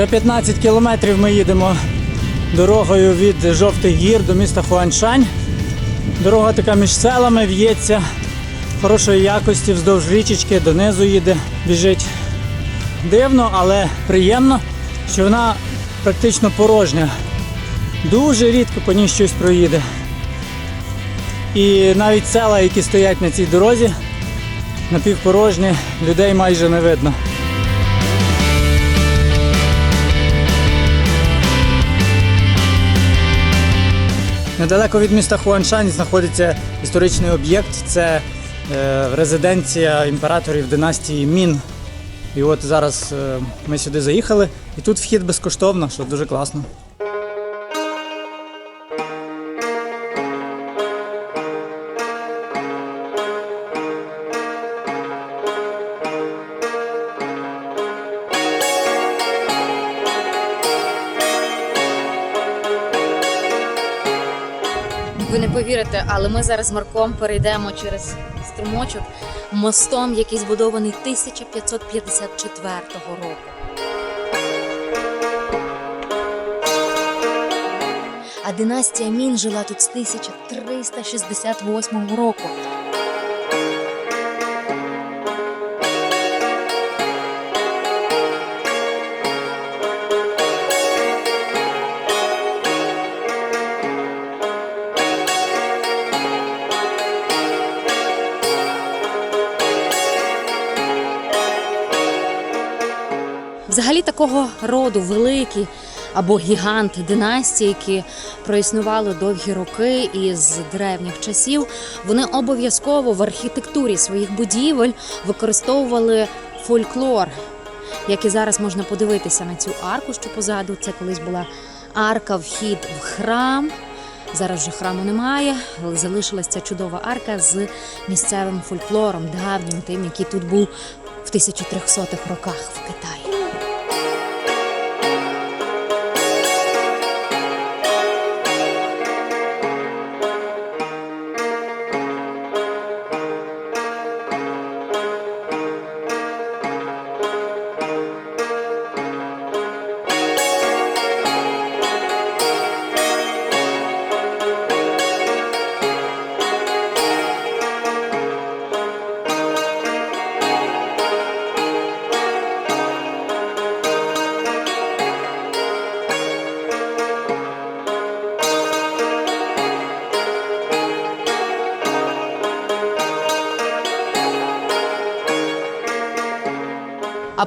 Вже 15 кілометрів ми їдемо дорогою від Жовтих гір до міста Хуаншань. Дорога така між селами в'ється хорошої якості, вздовж річечки, донизу їде, біжить. Дивно, але приємно, що вона практично порожня. Дуже рідко по ній щось проїде. І навіть села, які стоять на цій дорозі, напівпорожні, людей майже не видно. Недалеко від міста Хуаншань знаходиться історичний об'єкт. Це е, резиденція імператорів династії Мін. І от зараз е, ми сюди заїхали, і тут вхід безкоштовно, що дуже класно. Не повірите, але ми зараз з Марком перейдемо через струмочок мостом, який збудований 1554 року. А династія Мін жила тут з 1368 року. Взагалі роду великі або гігант династії, які проіснували довгі роки і з древніх часів, вони обов'язково в архітектурі своїх будівель використовували фольклор, як і зараз можна подивитися на цю арку, що позаду. Це колись була арка, вхід в храм. Зараз вже храму немає, але залишилась ця чудова арка з місцевим фольклором, давнім тим, який тут був в 1300-х роках в Китаї.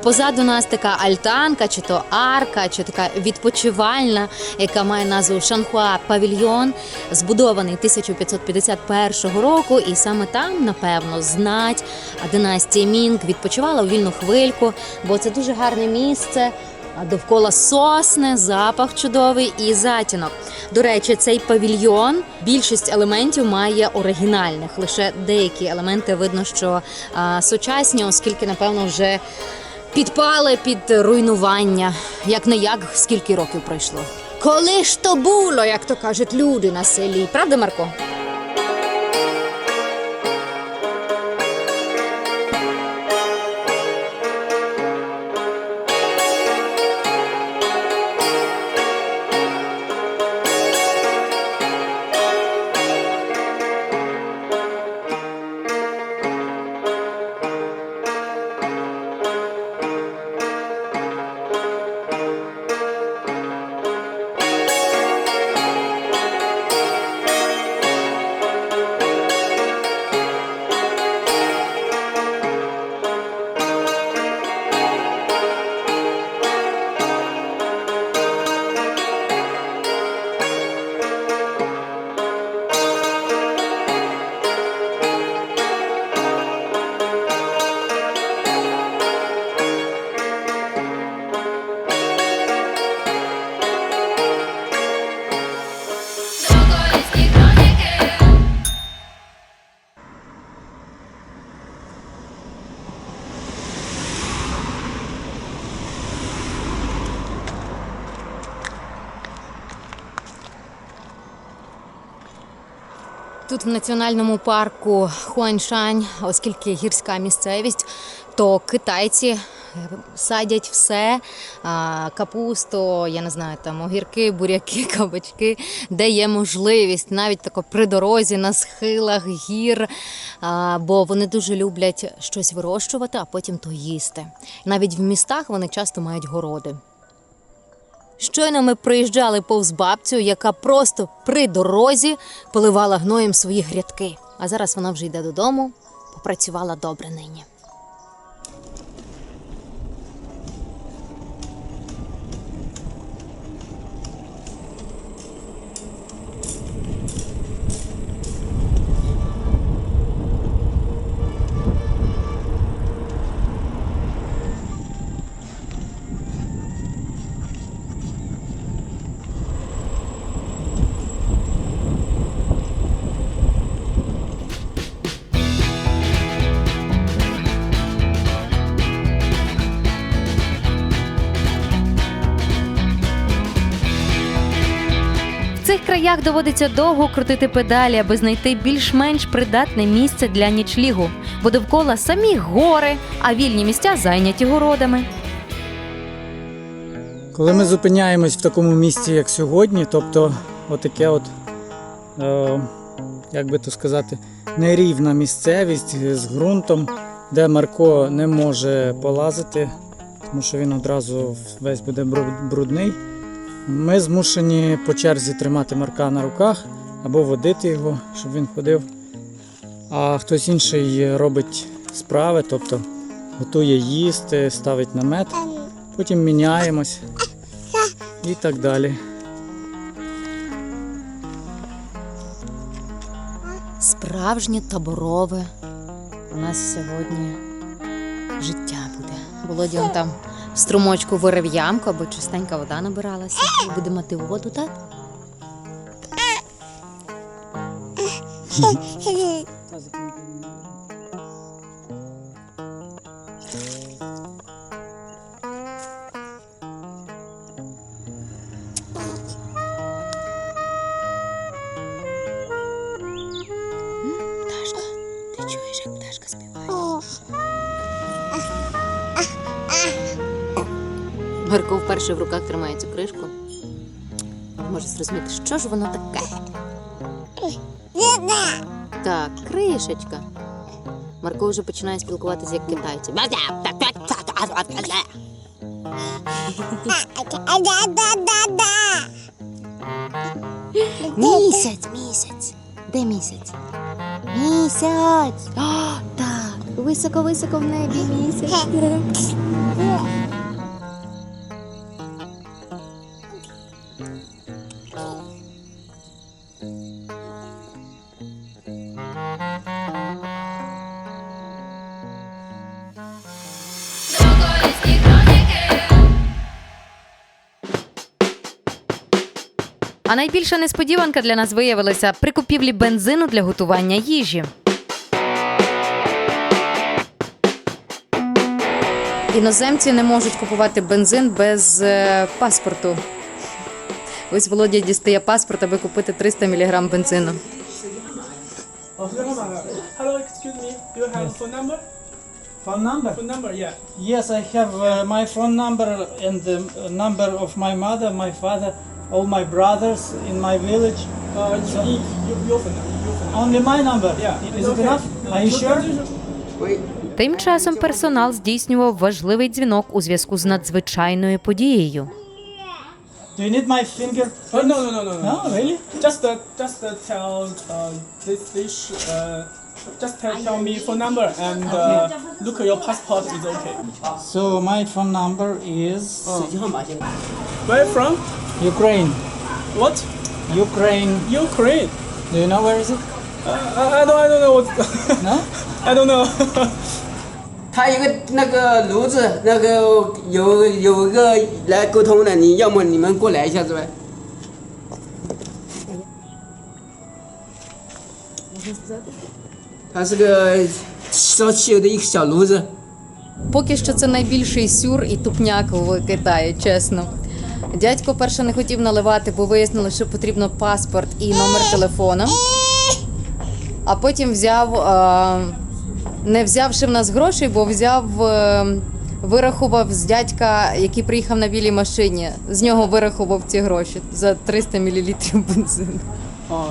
Позаду нас така альтанка, чи то арка, чи така відпочивальна, яка має назву Шанхуа Павільйон, збудований 1551 року. І саме там, напевно, знать династія Мінг відпочивала у вільну хвильку, бо це дуже гарне місце. Довкола сосни, запах чудовий і затінок. До речі, цей павільйон більшість елементів має оригінальних. Лише деякі елементи видно, що а, сучасні, оскільки, напевно, вже підпали під руйнування. Як не як, скільки років пройшло. Коли ж то було, як то кажуть люди на селі, правда, Марко? Тут в національному парку Хуаншань, оскільки гірська місцевість, то китайці садять все: капусту, я не знаю, там огірки, буряки, кабачки, де є можливість, навіть тако при дорозі, на схилах гір. Бо вони дуже люблять щось вирощувати, а потім то їсти. Навіть в містах вони часто мають городи. Щойно ми проїжджали повз бабцю, яка просто при дорозі поливала гноєм свої грядки. А зараз вона вже йде додому, попрацювала добре нині. Цих краях доводиться довго крутити педалі, аби знайти більш-менш придатне місце для нічлігу, бо довкола самі гори, а вільні місця зайняті городами. Коли ми зупиняємось в такому місці, як сьогодні, тобто отаке от, е, як би то сказати, нерівна місцевість з ґрунтом, де Марко не може полазити, тому що він одразу весь буде брудний. Ми змушені по черзі тримати Марка на руках або водити його, щоб він ходив. А хтось інший робить справи, тобто готує їсти, ставить намет, потім міняємось і так далі. Справжнє таборове у нас сьогодні життя буде. Володя там струмочку вирив ямку, аби чистенька вода набиралася. І буде мати воду, так? Пташка, ти чуєш, як пташка співає? Марко вперше в руках тримає цю кришку. Може зрозуміти, що ж воно таке? Так, кришечка. Марко вже починає спілкуватися як китайці. Місяць, місяць. Де місяць? Місяць. О, так, високо-високо в небі місяць. А найбільша несподіванка для нас виявилася при купівлі бензину для готування їжі. Іноземці не можуть купувати бензин без е, паспорту. Ось Володя дістає паспорт, аби купити 300 мг бензину. Hello, excuse me. Do you have phone number? Phone number? Phone number, yeah. Yes, I have uh, my phone number and the number of my mother, my father, all my brothers in my village. Uh, you, you, you, your phone number. Your phone. Only my number. Yeah. Is it okay. enough? Are you sure? Тим часом персонал здійснював важливий дзвінок у зв'язку з надзвичайною подією. Do you need my finger? Oh, no, no, no, no, no. No, really? Just, uh, just uh, tell uh, this dish. Uh, just tell, tell me phone number and uh, look at your passport is okay. So my phone number is Where from? Ukraine. What? Ukraine. Ukraine. Do you know where is it? Uh, I, I don't, I don't know what. No? I don't know. 他有个那个炉子，那个有有一个来沟通的，你要么你们过来一下子呗。它是个烧汽油的一个小炉子。 Поки що це найбільший сюр і тупняк в Китаї, чесно. Дядько перше не хотів наливати, бо вияснили, що потрібно паспорт і номер телефону. А потім взяв, е, не взявши в нас грошей, бо взяв, е, вирахував з дядька, який приїхав на білій машині. З нього вирахував ці гроші за 300 мл бензину. О,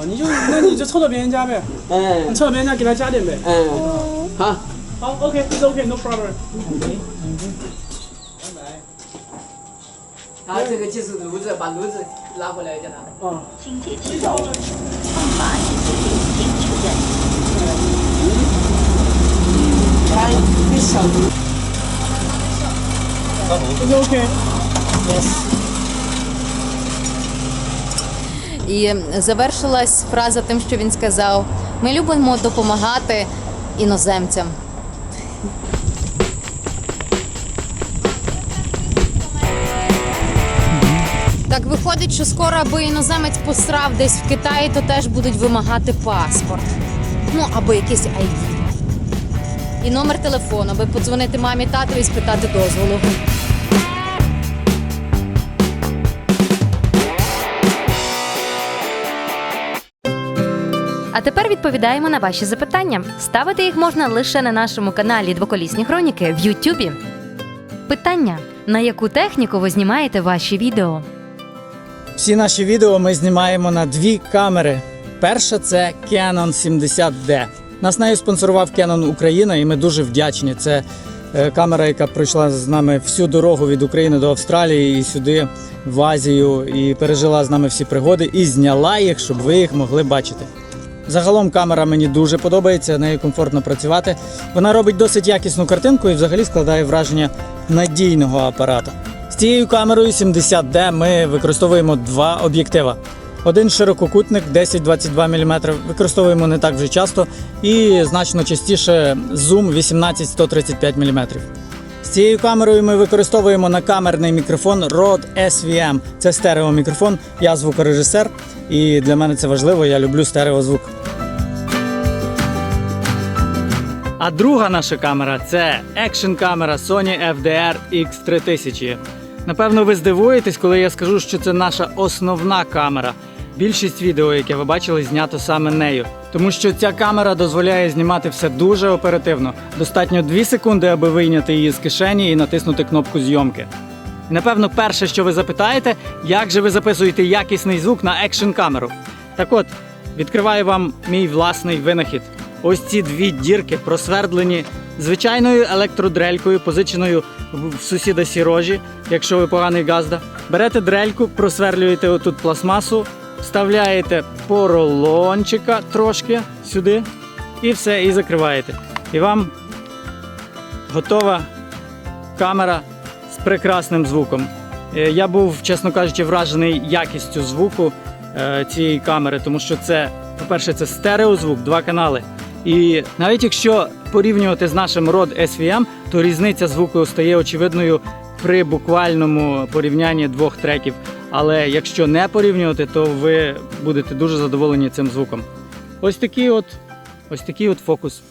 problem。他这个就是炉子，把炉子拿回来给他。嗯，清洁之后，方法是指定并确认。他一小炉。 it's OK。 І завершилась фраза тим, що він сказав: ми любимо допомагати іноземцям. Так виходить, що скоро, аби іноземець посрав десь в Китаї, то теж будуть вимагати паспорт. Ну або якийсь ID. І номер телефону, аби подзвонити мамі татові і спитати дозволу. А тепер відповідаємо на ваші запитання. Ставити їх можна лише на нашому каналі Двоколісні Хроніки в Ютубі. Питання: на яку техніку ви знімаєте ваші відео? Всі наші відео ми знімаємо на дві камери. Перша це Canon 70D. Нас нею спонсорував Canon Україна, і ми дуже вдячні. Це е, камера, яка пройшла з нами всю дорогу від України до Австралії і сюди, в Азію, і пережила з нами всі пригоди, і зняла їх, щоб ви їх могли бачити. Загалом камера мені дуже подобається, нею комфортно працювати. Вона робить досить якісну картинку і взагалі складає враження надійного апарата. З цією камерою 70D ми використовуємо два об'єктива. Один ширококутник 10-22 мм використовуємо не так вже часто, і значно частіше зум 18-135 мм. З цією камерою ми використовуємо накамерний мікрофон Rode SVM. Це стереомікрофон. Я звукорежисер, і для мене це важливо. Я люблю стереозвук. А друга наша камера це екшн камера Sony FDR X3000. Напевно, ви здивуєтесь, коли я скажу, що це наша основна камера. Більшість відео, яке ви бачили, знято саме нею. Тому що ця камера дозволяє знімати все дуже оперативно. Достатньо 2 секунди, аби вийняти її з кишені і натиснути кнопку зйомки. І, Напевно, перше, що ви запитаєте, як же ви записуєте якісний звук на екшн камеру. Так от, відкриваю вам мій власний винахід. Ось ці дві дірки просвердлені звичайною електродрелькою, позиченою в сусіда сірожі, якщо ви поганий газда. Берете дрельку, просверлюєте отут пластмасу, вставляєте поролончика трошки сюди, і все, і закриваєте. І вам готова камера з прекрасним звуком. Е, Я був, чесно кажучи, вражений якістю звуку е, цієї камери, тому що це, по-перше, це стереозвук, два канали. І навіть якщо порівнювати з нашим Rode SVM, то різниця звуку стає очевидною при буквальному порівнянні двох треків. Але якщо не порівнювати, то ви будете дуже задоволені цим звуком. Ось такий от, ось такий от фокус.